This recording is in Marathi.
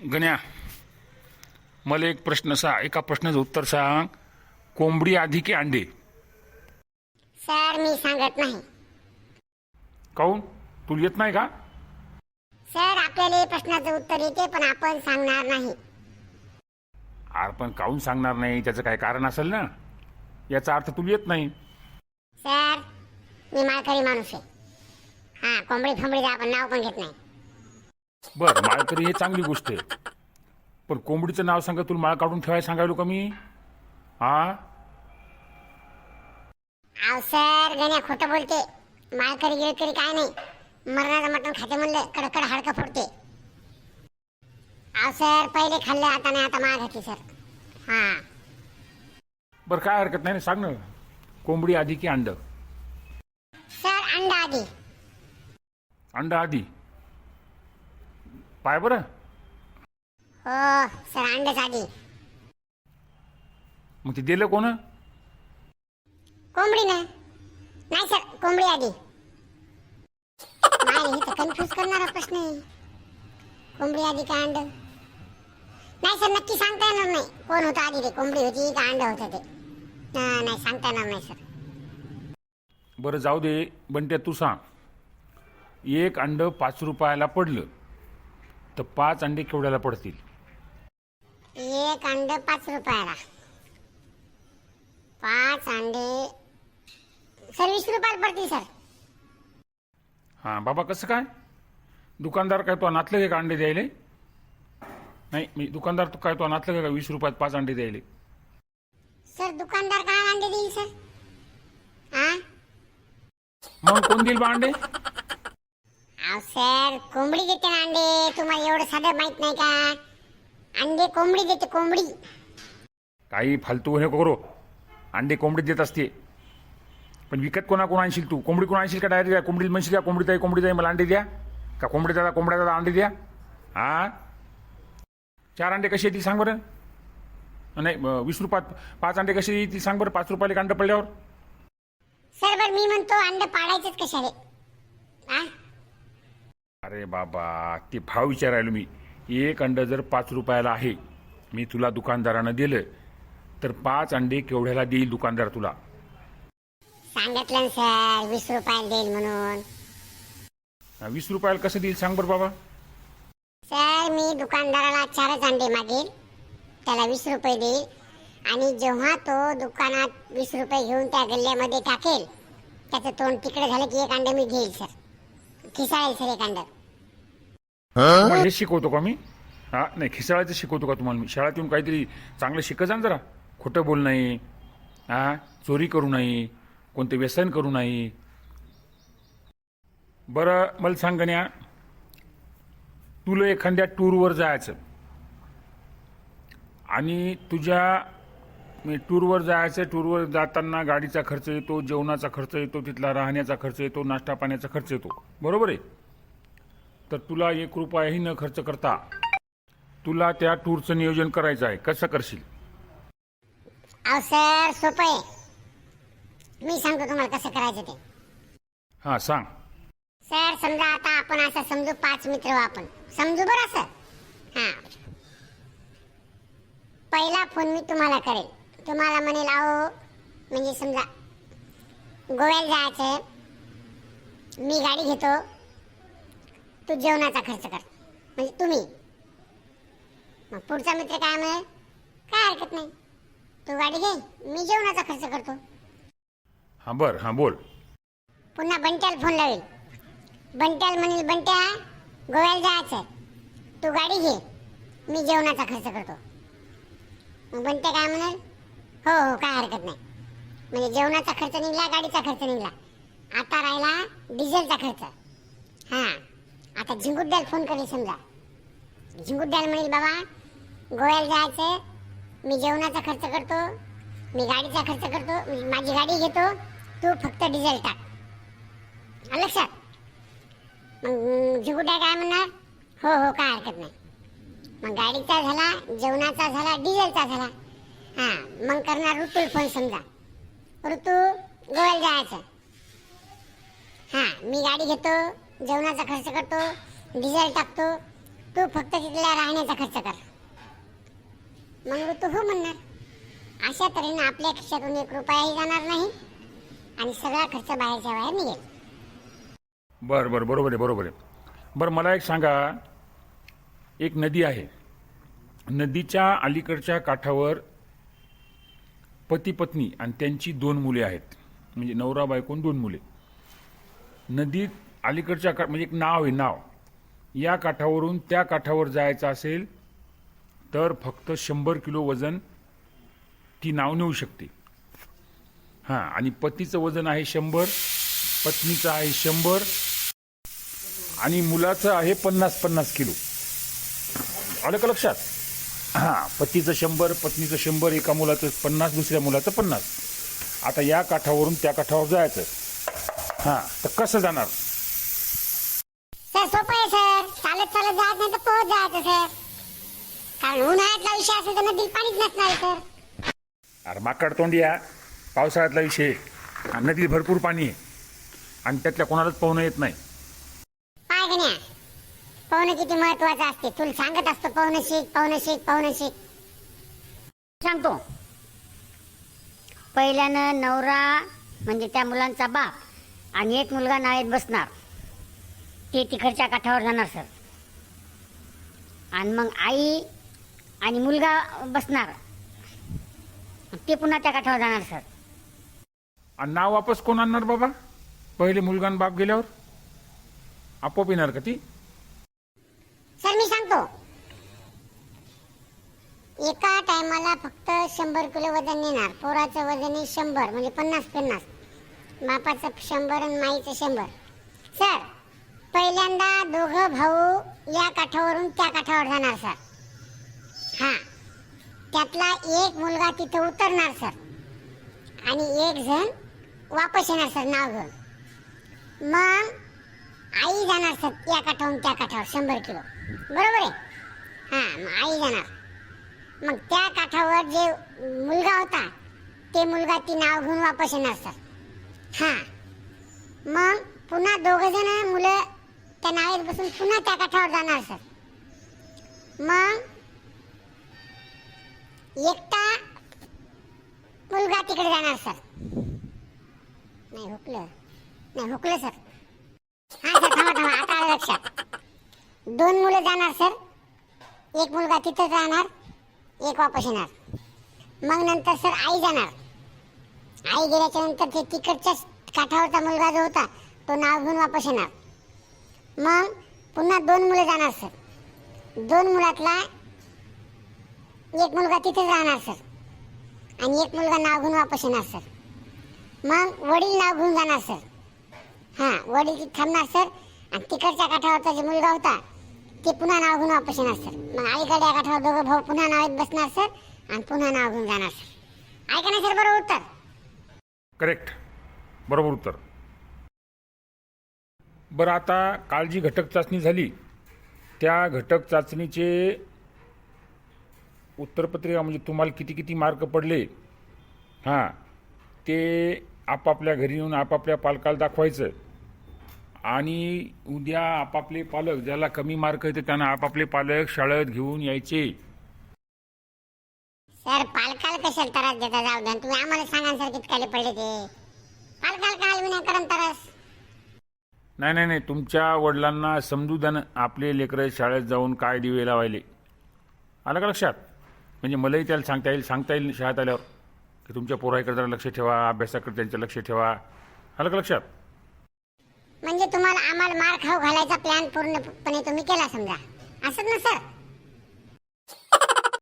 गण्या मला एक प्रश्न सा एका प्रश्नाचं उत्तर सांग. कोंबडी आधी की अंडे? सर मी सांगत नाही. काऊन? तुला येत नाही का? सर आपल्याला या प्रश्नाचं उत्तर येते पण आपण सांगणार नाही. आर पण काऊन सांगणार नाही? त्याचं काय कारण असेल ना? याचा अर्थ तुला येत नाही. सर मी माळकरी माणूस आहे. हा कोंबडी फंबडीचं आपण नाव पण घेत नाही. बर माळकरी हे चांगली गोष्ट आहे. पण कोंबडीचं नाव सांगा तुला माळ काढून ठेवायला सांगायलो का मी? हा अहो सर गण्या खोटं बोलते. माळकरी गिळकरी काय नाही. मरणाचं मटण खाते म्हणलं कडकड हाडकं फोडते. अहो सर पहिले खाल्लं आता नाही आता माळ घातली सर. हा. बरं काय हरकत नाही ना सांग ना. कोंबडी आधी की अंड? सर अंडा आधी. अंड आधी? पाय बरं. हो सर अंडच आधी मग ते दिलं कोण? कोंबडी ना नाही सर कोंबडी आधी नाही हे तर कन्फ्यूज करणारा प्रश्न आहे. कोंबडी आधी का अंड? नाही सर नक्की सांगता येणार नाही. कोण होतं आधी ते? कोंबडी होती का अंड होतं ते? हा, नाही सांगता येणार नाही सर. बरं जाऊ दे. बंट्या तू सांग. एक अंड पाच रुपयाला पडलं. तर पाच अंडे केवढ्याला पडतील? एक अंड पाच रुपयाला. पाच अंडे. सर वीस रुपयाला पडतील सर. हां बाबा कसं काय? दुकानदार काय तो नातलं का अंडे द्यायले? नाही मी दुकानदार तो काय तो नातलं का वीस रुपयात पाच अंडे द्यायले? सर दुकानदार काय अंडे देईल सर? हा मग कोण देईल बा अंडे? अहो सर कोंबडी देते ना अंडे. तुम्हाला एवढं साधं माहीत नाही का? अंडे कोंबडी देते कोंबडी. काही फालतू हे करो. अंडे कोंबडीत देत असते. पण विकत कोणा कोण आणशील तू? कोंबडी कोण आणशील का डायरेक्ट कोंबडीत म्हणशील का कोंबडी ताई कोंबडी ताई मला अंडे द्या. का कोंबडी दादा कोंबड्या दादा अंडे द्या. हा चार अंडे कसे येतील सांग बरं. नाही वीस रुपयात पाच अंडे कसे येतील सांग बरं पाच रुपयाला अंडं पडल्यावर. सर बर मी म्हणतो अंड पाडायचेच कशाले? हा अरे बाबा ते भाव विचारायलो मी. एक अंड जर पाच रुपयाला आहे मी तुला दुकानदारानं दिलं तर पाच अंडे केवढ्याला देईल दुकानदार तुला? सांगितलं ना सर वीस रुपयाला देईल म्हणून. हा, वीस रुपयाला कसं देईल सांग बरं बाबा. सर मी दुकानदाराला चारच अंडे मागेल त्याला वीस रुपये देईल आणि जेव्हा तो दुकानात वीस रुपये घेऊन त्या गल्ल्यामध्ये टाकेल त्याचं तोंड तिकडे झालं की एक अंडे मी घेईल सर. खिसाळेल सर एक अंड. तुम्हाला हे शिकवतो का मी? हा नाही खिसाळायचं शिकवतो का तुम्हाला मी? शाळेत येऊन काहीतरी चांगलं शिकत जा जरा. खोटं बोल नाही. हा चोरी करू नये कोणते व्यसन करू नये बरं मला सांग गण्या तुला एखाद्या टूरवर जायचं. आणि तुझ्या मी टूरवर जायचं टूरवर जाताना गाडीचा खर्च येतो जेवणाचा खर्च येतो तिथला राहण्याचा खर्च येतो नाश्ता पाण्याचा खर्च येतो. बरोबर आहे? तर तुला एक रुपयाही न खर्च करता तुला त्या टूरचं नियोजन करायचं आहे. कसं करशील? अहो सर सोपं आहे. मी सांगतो तुम्हाला कसं करायचं ते. हां सांग. सर समजा आता आपण असं समजू पाच मित्र आहो आपण. समजू बरं असं? हा. पहिला फोन मी तुम्हाला करेल. तुम्हाला म्हणेल अहो म्हणजे समजा गोव्याला जायचं मी गाडी घेतो. तू जेवणाचा खर्च कर. म्हणजे तुम्ही. मग पुढचा मित्र काय म्हणेल? काय हरकत नाही. तू गाडी घे मी जेवणाचा खर्च करतो. हां बरं. हां बोल. पुन्हा बंट्याला फोन लावेल. बंट्याला म्हणेल बंट्या गोव्याला जायचं तू गाडी घे मी जेवणाचा खर्च करतो. मग बंट्या काय म्हणाल? हो हो काय हरकत नाही. म्हणजे जेवणाचा खर्च निघला गाडीचा खर्च निघला. आता राहिला डिझेलचा खर्च. हां. आता झिंगुड्याला फोन करेल समजा. झिंगुड्याला म्हणेल बाबा गोव्याला जायचं मी जेवणाचा खर्च करतो. मी गाडीचा खर्च करतो. मी माझी गाडी घेतो. तू फक्त डिझेल टाक. आलं लक्षात? मग झिंगुड्या काय म्हणणार? हो हो काय हरकत नाही. मग गाडीचा झाला जेवणाचा झाला डिझेलचा झाला. हां मग करणार ऋतू फोन समजा. ऋतू गोव्याला जायचं हां मी गाडी घेतो. जेवणाचा खर्च करतो डिझेल टाकतो तू फक्त तिथल्या राहण्याचा खर्च कर. मग तू हो म्हणणार. अशा तऱ्हेनं आपल्या खिशातून एक रुपयाही जाणार नाही आणि सगळा खर्च बाहेरच्या बाहेर निघेल. बरं बरं बरोबर आहे बरोबर आहे. बरं मला एक सांगा. एक नदी आहे. नदीच्या अलीकडच्या काठावर पती पत्नी आणि त्यांची दोन मुले आहेत. म्हणजे नवरा बायकोन दोन मुले. नदीत अलीकडच्या का म्हणजे एक नाव आहे नाव. या काठावरून त्या काठावर जायचं असेल तर फक्त शंभर किलो वजन ती नाव नेऊ शकते. हां आणि पतीचं वजन आहे शंभर पत्नीचं आहे शंभर आणि मुलाचं आहे पन्नास पन्नास किलो. आलं का लक्षात? हां पतीचं शंभर पत्नीचं शंभर एका मुलाचं पन्नास दुसऱ्या मुलाचं पन्नास. आता या काठावरून त्या काठावर जायचं. हां तर कसं जाणार सर सोपं आहे सर चालत जात नाही तर पोहोच जायचं सर कारण उन्हाळ्यातला विषय असेल तर नदीत पाणीच नसणार सर अरे माकड तोंडिया पावसाळ्यातला विषय. आहे. आणि नदीत भरपूर पाणी आहे. आणि त्यातल्या कोणालाच पोहणं येत नाही. पाय गण्या पोहणं किती महत्वाचं असते. तुला सांगत असतो पोहणं शिक पोहणं शिक पोहणं शिक सांगतो. पहिल्यानं नवरा म्हणजे त्या मुलांचा बाप आणि एक मुलगा नाळेत बसणार. ते तिकडच्या काठावर जाणार सर आणि मग आई आणि मुलगा बसणार. ते पुन्हा त्या काठावर जाणार सर. आणि नाव वापस कोण आणणार बाबा? पहिले मुलगा आणि बाप गेल्यावर? आपोआप येणार का ती? सर मी सांगतो. एका टायमाला फक्त शंभर किलो वजन नेणार पोराचं वजन आहे शंभर म्हणजे पन्नास पन्नास. बापाचं शंभर आणि माईचं शंभर. सर पहिल्यांदा दोघं भाऊ या काठावरून त्या काठावर जाणार सर. हा. त्यातला एक मुलगा तिथं उतरणार सर. आणि एक जण वापस येणार सर नाव घेऊन. मग आई जाणार सर या काठावरून त्या काठावर शंभर किलो. बरोबर आहे? हां मग आई जाणार. मग त्या काठावर जे मुलगा होता ते मुलगा ती नाव घेऊन वापस येणार सर. हां. मग पुन्हा दोघं जण मुलं त्या नावेत बसून पुन्हा त्या काठावर जाणार सर. मग एकटा मुलगा तिकडे जाणार सर. नाही हुकलं. नाही हुकलं सर. हा सर थांबा थांबा. आता आलं लक्षात. दोन मुलं जाणार सर. एक मुलगा तिथं जाणार एक वापस येणार. मग नंतर सर आई जाणार. आई गेल्याच्यानंतर ते तिकडच्याच काठावरचा मुलगा जो होता तो नाव घेऊन वापस येणार. मग पुन्हा दोन मुलं जाणार सर. दोन मुलातला एक मुलगा तिथेच राहणार सर. आणि एक मुलगा नाव घेऊन वापस येणार सर. मग वडील नाव घेऊन जाणार सर. हां वडील तिथे थांबणार सर. आणि तिकडच्या काठावरचा जो मुलगा होता ते पुन्हा नाव घेऊन वापस येणार सर. मग आईकडे काठावर दोघं भाऊ पुन्हा नावेत बसणार सर. आणि पुन्हा नाव घेऊन जाणार सर. ऐका ना सर बरोबर उत्तर? करेक्ट. बरोबर उत्तर. बरं आता काल जी घटक चाचणी झाली त्या घटक चाचणीचे उत्तरपत्रिका म्हणजे तुम्हाला किती किती मार्क पडले हां ते आपापल्या घरी येऊन आपापल्या पालकाला दाखवायचं. आणि उद्या आपापले पालक ज्याला कमी मार्क येते त्यांना आपापले पालक शाळेत घेऊन यायचे. सर पालकाला कशाला त्रास देता जाऊ द्या तुम्ही आम्हाला सांगा सर कितकाले पडले ते. पालकाला काल विनाकारण त्रास? नाही नाही नाही तुमच्या वडिलांना समजू द्या आपले लेकरं शाळेत जाऊन काय दिवे लावायले. आलं का लक्षात? म्हणजे मलाही त्याला सांगता येईल सांगता येईल शाळेत आल्यावर. की तुमच्या पोराकडे जरा लक्ष ठेवा अभ्यासाकडे त्यांचं लक्ष ठेवा. आलं का लक्षात? म्हणजे तुम्हाला आम्हाला मार खाऊ घालायचा प्लॅन पूर्णपणे तुम्ही केला समजा. असंच ना सर?